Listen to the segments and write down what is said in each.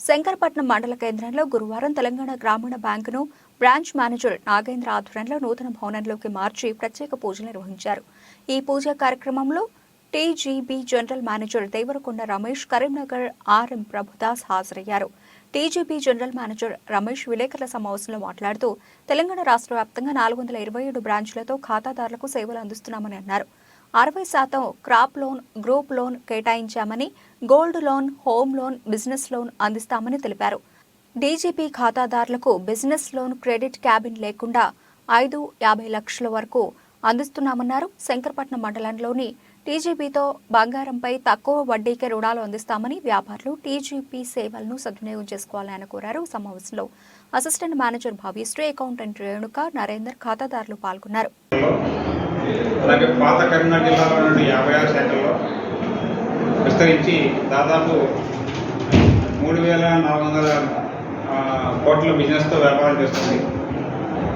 శంకరపట్నం మండల కేంద్రంలో గురువారం తెలంగాణ గ్రామీణ బ్యాంకును బ్రాంచ్ మేనేజర్ నాగేంద్ర ఆధ్వర్యంలో నూతన భవనంలోకి మార్చి ప్రత్యేక పూజలు నిర్వహించారు. ఈ పూజా కార్యక్రమంలో TGB general manager Devarakonda Ramesh Karimnagar RM Prabhudas హాజరయ్యారు. టీజీబీ జనరల్ మేనేజర్ రమేష్ విలేకరుల సమావేశంలో మాట్లాడుతూ తెలంగాణ రాష్ట్ర వ్యాప్తంగా నాలుగు వందల ఇరవై ఏడు బ్రాంచ్లతో ఖాతాదారులకు సేవలు అందిస్తున్నామని అన్నారు. అరవై శాతం crop loan group loan కేటాయించామని gold loan home loan business loan అందిస్తామని తెలిపారు. డీజీపీ ఖాతాదారులకు బిజినెస్ లోన్ క్రెడిట్ క్యాబిన్ లేకుండా ఐదు యాభై లక్షల వరకు అందిస్తున్నామన్నారు శంకరపట్నం మండలంలోని టీజీపీతో బంగారంపై తక్కువ వడ్డీకే రుణాలు అందిస్తామని వ్యాపారులు టీజీపీ సేవలను సద్వినియోగం చేసుకోవాలని ఆయన కోరారు. సమావేశంలో assistant manager Bhavyasri accountant Renuka Narender ఖాతాదారులు పాల్గొన్నారు. అలాగే పాత కరీంనగర్ జిల్లాలో నుండి యాభై ఆరు శాఖల్లో విస్తరించి దాదాపు మూడు వేల నాలుగు వందల కోట్ల బిజినెస్తో వ్యాపారం చేస్తుంది.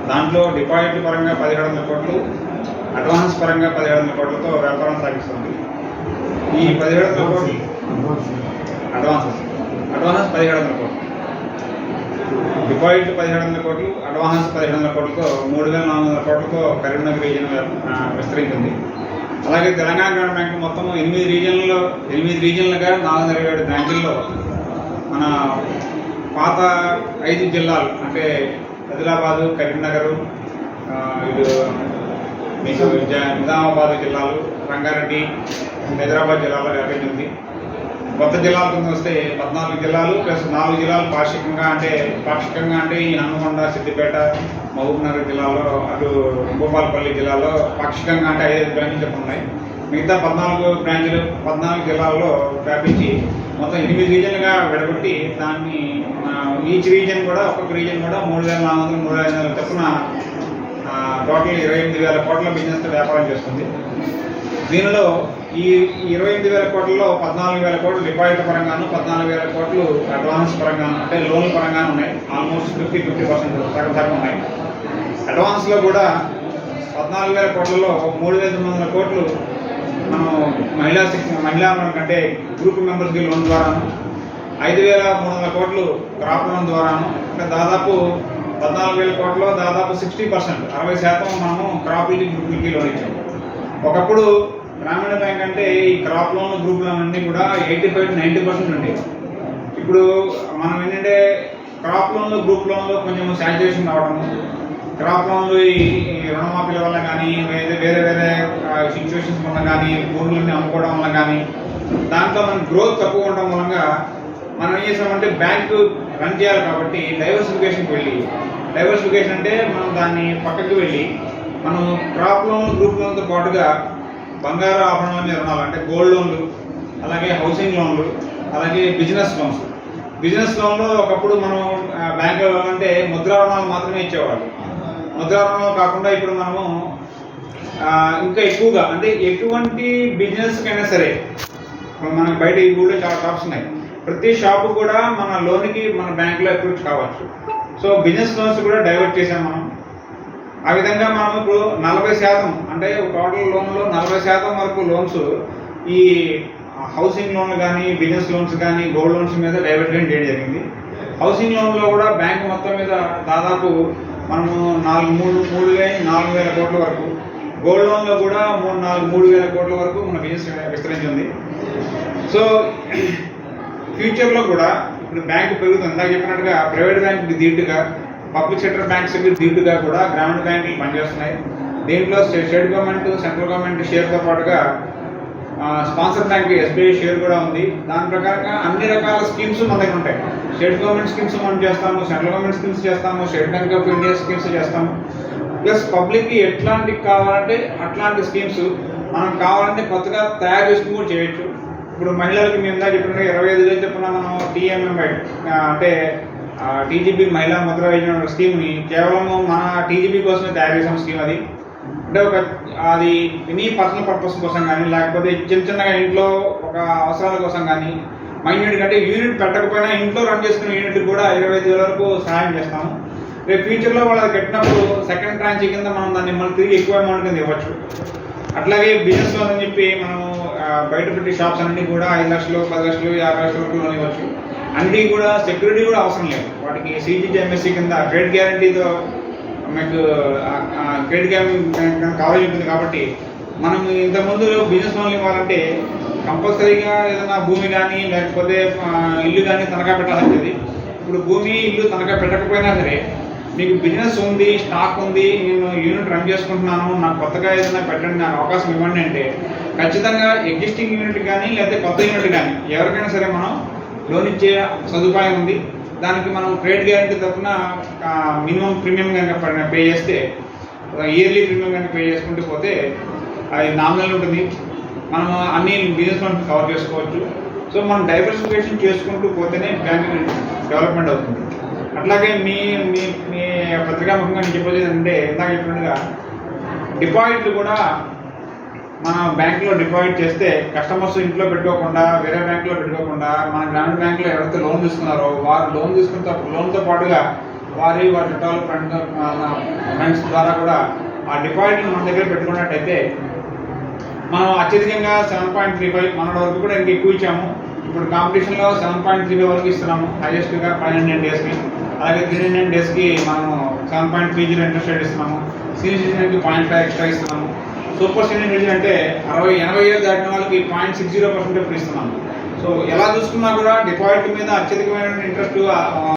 దాంట్లో డిపాజిట్ పరంగా పదిహేడు వందల కోట్లు అడ్వాన్స్ పరంగా పదిహేడు వందల కోట్లతో వ్యాపారం సాగిస్తుంది. ఈ పదిహేడు వందల కోట్లు అడ్వాన్స్. అడ్వాన్స్ పదిహేడు వందల కోట్లు. డిపాజిట్ పదిహేడు వందల కోట్లు అడ్వాన్స్ పదిహేడు వందల కోట్లతో మూడు వేల నాలుగు వందల కోట్లతో కరీంనగర్ రీజియన్ విస్తరించింది. అలాగే తెలంగాణ గ్రామీణ బ్యాంకు మొత్తం ఎనిమిది రీజియన్లలో ఎనిమిది రీజియన్లుగా నాలుగు వందల ఇరవై ఏడు బ్యాంకుల్లో మన పాత ఐదు జిల్లాలు అంటే ఆదిలాబాదు కరీంనగర్ ఇటు మీకు నిజామాబాద్ జిల్లాలు రంగారెడ్డి హైదరాబాద్ జిల్లాలో వ్యాపించింది. కొత్త జిల్లాల కింద వస్తే పద్నాలుగు జిల్లాలు ప్లస్ నాలుగు జిల్లాలు పాక్షికంగా అంటే పాక్షికంగా అంటే ఈ హనుమకొండ సిద్దిపేట మహబూబ్నగర్ జిల్లాలో అటు భూపాలపల్లి జిల్లాలో పాక్షికంగా అంటే ఐదు బ్రాంచ్లు చెప్పి ఉన్నాయి. మిగతా పద్నాలుగు బ్రాంచ్లు పద్నాలుగు జిల్లాల్లో వ్యాపించి మొత్తం ఎనిమిది రీజన్గా విడగొట్టి దాన్ని ఈచ్ రీజన్ కూడా ఒక్కొక్క రీజన్ కూడా మూడు వేల నాలుగు వందలు మూడు వేల ఐదు వందల చొప్పున టోటల్ ఇరవై ఎనిమిది వేల కోట్ల బిజినెస్తో వ్యాపారం చేస్తుంది. దీనిలో ఈ ఇరవై ఎనిమిది వేల కోట్లలో పద్నాలుగు వేల కోట్లు డిపాజిట్ పరంగాను పద్నాలుగు వేల కోట్లు అడ్వాన్స్ పరంగాను అంటే లోన్ పరంగాను ఉన్నాయి. ఆల్మోస్ట్ ఫిఫ్టీ ఫిఫ్టీ పర్సెంట్ సగం సగం ఉన్నాయి. అడ్వాన్స్లో కూడా పద్నాలుగు వేల కోట్లలో మూడు వేల తొమ్మిది వందల కోట్లు మనం మహిళా శిక్షణ మహిళా అంటే గ్రూప్ మెంబర్స్కి లోన్ ద్వారాను ఐదు వేల మూడు వందల కోట్లు క్రాప్ లోన్ ద్వారాను ఇంకా దాదాపు పద్నాలుగు వేల కోట్లలో దాదాపు సిక్స్టీ పర్సెంట్ అరవై శాతం మనము క్రాప్ గ్రూపులకి లోన్ ఇచ్చాము. ఒకప్పుడు గ్రామీణ బ్యాంక్ అంటే ఈ క్రాప్ లోన్ గ్రూప్ లోన్ అన్ని కూడా ఎయిటీ ఫైవ్ నైంటీ పర్సెంట్ ఉండేవి ఇప్పుడు మనం ఏంటంటే క్రాప్ లోన్లు గ్రూప్ లోన్లు కొంచెం శాచురేషన్ రావడం క్రాప్ లోన్లు ఈ ఈ రుణమాఫీల వల్ల కానీ వేరే వేరే వేరే సిచ్యువేషన్స్ వల్ల కానీ భూములని అమ్ముకోవడం వల్ల కానీ దాంట్లో మన గ్రోత్ తక్కువ ఉండడం మూలంగా మనం ఏం చేసామంటే బ్యాంకు రన్ చేయాలి కాబట్టి డైవర్సిఫికేషన్కి వెళ్ళి డైవర్సిఫికేషన్ అంటే మనం దాన్ని పక్కకి వెళ్ళి మనం క్రాప్ లోన్ గ్రూప్ లోన్తో పాటుగా బంగారు ఆభరణాల రుణాలు అంటే గోల్డ్ లోన్లు అలాగే హౌసింగ్ లోన్లు అలాగే బిజినెస్ లోన్స్ బిజినెస్ లోన్లో ఒకప్పుడు మనం బ్యాంకులో అంటే ముద్రా రుణాలు మాత్రమే ఇచ్చేవాళ్ళు. ముద్రా రుణాలు కాకుండా ఇప్పుడు మనము ఇంకా ఎక్కువగా అంటే ఎటువంటి బిజినెస్కైనా సరే మనకు బయట ఈ ఊళ్ళో చాలా షాప్స్ ఉన్నాయి. ప్రతి షాపు కూడా మన లోన్కి మన బ్యాంకులో అప్రూవ్ కావచ్చు. సో బిజినెస్ లోన్స్ కూడా డైవర్ట్ చేసాం మనం. ఆ విధంగా మనం ఇప్పుడు నలభై శాతం అంటే టోటల్ లోన్లో నలభై శాతం వరకు లోన్స్ ఈ హౌసింగ్ లోన్లు కానీ బిజినెస్ లోన్స్ కానీ గోల్డ్ లోన్స్ మీద డైవర్ట్మెంట్ చేయడం జరిగింది. హౌసింగ్ లోన్లో కూడా బ్యాంక్ మొత్తం మీద దాదాపు మనము నాలుగు మూడు మూడు వేల నాలుగు వేల కోట్ల వరకు. గోల్డ్ లోన్లో కూడా మూడు నాలుగు మూడు వేల కోట్ల వరకు మన బిజినెస్ విస్తరించింది. సో ఫ్యూచర్లో కూడా ఇప్పుడు బ్యాంకు పెరుగుతుంది. ఇందాక చెప్పినట్టుగా ప్రైవేట్ బ్యాంకు దీటుగా పబ్లిక్ సెక్టర్ బ్యాంక్స్ దీటుగా కూడా గ్రామీణ బ్యాంకులు పనిచేస్తున్నాయి. దీంట్లో స్టే- స్టేట్ గవర్నమెంట్ సెంట్రల్ గవర్నమెంట్ షేర్తో పాటుగా స్పాన్సర్ బ్యాంక్ ఎస్బీఐ షేర్ కూడా ఉంది. దాని ప్రకారంగా అన్ని రకాల స్కీమ్స్ మన దగ్గర ఉంటాయి. స్టేట్ గవర్నమెంట్ స్కీమ్స్ మనం చేస్తాము సెంట్రల్ గవర్నమెంట్ స్కీమ్స్ చేస్తాము State Bank of India schemes చేస్తాము. ప్లస్ పబ్లిక్కి ఎట్లాంటి కావాలంటే అట్లాంటి స్కీమ్స్ మనం కావాలంటే కొత్తగా తయారు చేసుకుని కూడా చేయొచ్చు. ఇప్పుడు మహిళలకి మేము ఇందా చెప్పినట్టు ఇరవై ఐదు వేలు చెప్పిన మనం టీఎంఎంఐ అంటే టీజీబీ మహిళా ముద్ర యోజన స్కీమ్ని కేవలం మన టీజీబీ కోసమే తయారు చేసిన స్కీమ్ అది. అంటే ఒక అది ఎనీ పర్సనల్ పర్పస్ కోసం కానీ లేకపోతే చిన్న చిన్నగా ఇంట్లో ఒక అవసరాల కోసం కానీ యూనిట్ అంటే యూనిట్ పెట్టకపోయినా ఇంట్లో రన్ చేసుకున్న యూనిట్ కూడా ఇరవై ఐదు వేల వరకు సహాయం చేస్తాము. రేపు ఫ్యూచర్లో వాళ్ళు కట్టినప్పుడు సెకండ్ ట్రాంచ్ కింద మనం దాన్ని మళ్ళీ తిరిగి ఎక్కువ అమౌంట్ కింద ఇవ్వచ్చు. అట్లాగే బిజినెస్ లోన్ అని చెప్పి మనము బయట పెట్టి షాప్స్ అన్ని కూడా ఐదు లక్షలు పది లక్షలు యాభై లక్షల వరకు లోన్ ఇవ్వచ్చు. అన్నిటికీ కూడా సెక్యూరిటీ కూడా అవసరం లేదు. వాటికి సిజిటిఎంఎస్సి కింద క్రెడిట్ గ్యారంటీతో మీకు క్రెడిట్ గ్యారంటీ కవరేజ్ ఉంటుంది కాబట్టి మనం ఇంతకుముందు బిజినెస్ లోన్లు ఇవ్వాలంటే కంపల్సరీగా ఏదైనా భూమి కానీ లేకపోతే ఇల్లు కానీ తనఖా పెట్టాల్సింది ఇప్పుడు భూమి ఇల్లు తనఖా పెట్టకపోయినా సరే మీకు బిజినెస్ ఉంది స్టాక్ ఉంది నేను యూనిట్ రన్ చేసుకుంటున్నాను నాకు కొత్తగా ఏదైనా పెట్టండి నాకు అవకాశం ఇవ్వండి అంటే ఖచ్చితంగా ఎగ్జిస్టింగ్ యూనిట్ కానీ లేకపోతే కొత్త యూనిట్ కానీ ఎవరికైనా సరే మనం లోన్ ఇచ్చే సదుపాయం ఉంది. దానికి మనం క్రెడిట్ గ్యారంటీ తప్పున మినిమం ప్రీమియం కనుక పే చేస్తే ఇయర్లీ ప్రీమియం కనుక పే చేసుకుంటూ పోతే అది నామినల్ ఉంటుంది. మనం అన్ని బిజినెస్ మనం కవర్ చేసుకోవచ్చు. సో మనం డైవర్సిఫికేషన్ చేసుకుంటూ పోతేనే బ్యాంక్ డెవలప్మెంట్ అవుతుంది. అట్లాగే మీ మీ మీ పత్రికాముఖంగా నేను చెప్పేది ఏంటంటే ఇందాక చెప్పినట్టుగా డిపాజిట్లు కూడా మన బ్యాంకులో డిపాజిట్ చేస్తే కస్టమర్స్ ఇంట్లో పెట్టుకోకుండా వేరే బ్యాంకులో పెట్టుకోకుండా మన గ్రామీణ బ్యాంకులో ఎవరైతే లోన్ తీసుకున్నారో వారు లోన్ తీసుకున్న లోన్తో పాటుగా వారి వారి చుట్టాలు ఫ్రెండ్ ఫ్రెండ్స్ ద్వారా కూడా ఆ డిపాజిట్లు మన దగ్గర పెట్టుకున్నట్టయితే మనం అత్యధికంగా సెవెన్ పాయింట్ త్రీ ఫైవ్ మన వరకు కూడా ఇంకా ఎక్కువ ఇచ్చాము. ఇప్పుడు కాంపిటీషన్లో సెవెన్ పాయింట్ త్రీ ఫైవ్ వరకు ఇస్తున్నాము. హైయెస్ట్గా ఫైవ్ హండ్రెడ్ డేస్కి. అలాగే త్రీ హండ్రెడ్ డేస్కి మనము seven point three zero interest rate ఇస్తున్నాము. సీనియర్ సిటిజన్కి పాయింట్ ఫైవ్ ఎక్స్ట్రా ఇస్తున్నాము. సూపర్ సీనియర్ సిటిజన్ అంటే అరవై ఎనభై ఏళ్ళు దాటిన వాళ్ళకి పాయింట్ సిక్స్ జీరో పర్సెంట్ ఇప్పుడు ఇస్తున్నాము. సో ఎలా చూసుకున్నా కూడా డిపాజిట్ మీద అత్యధికమైన ఇంట్రెస్ట్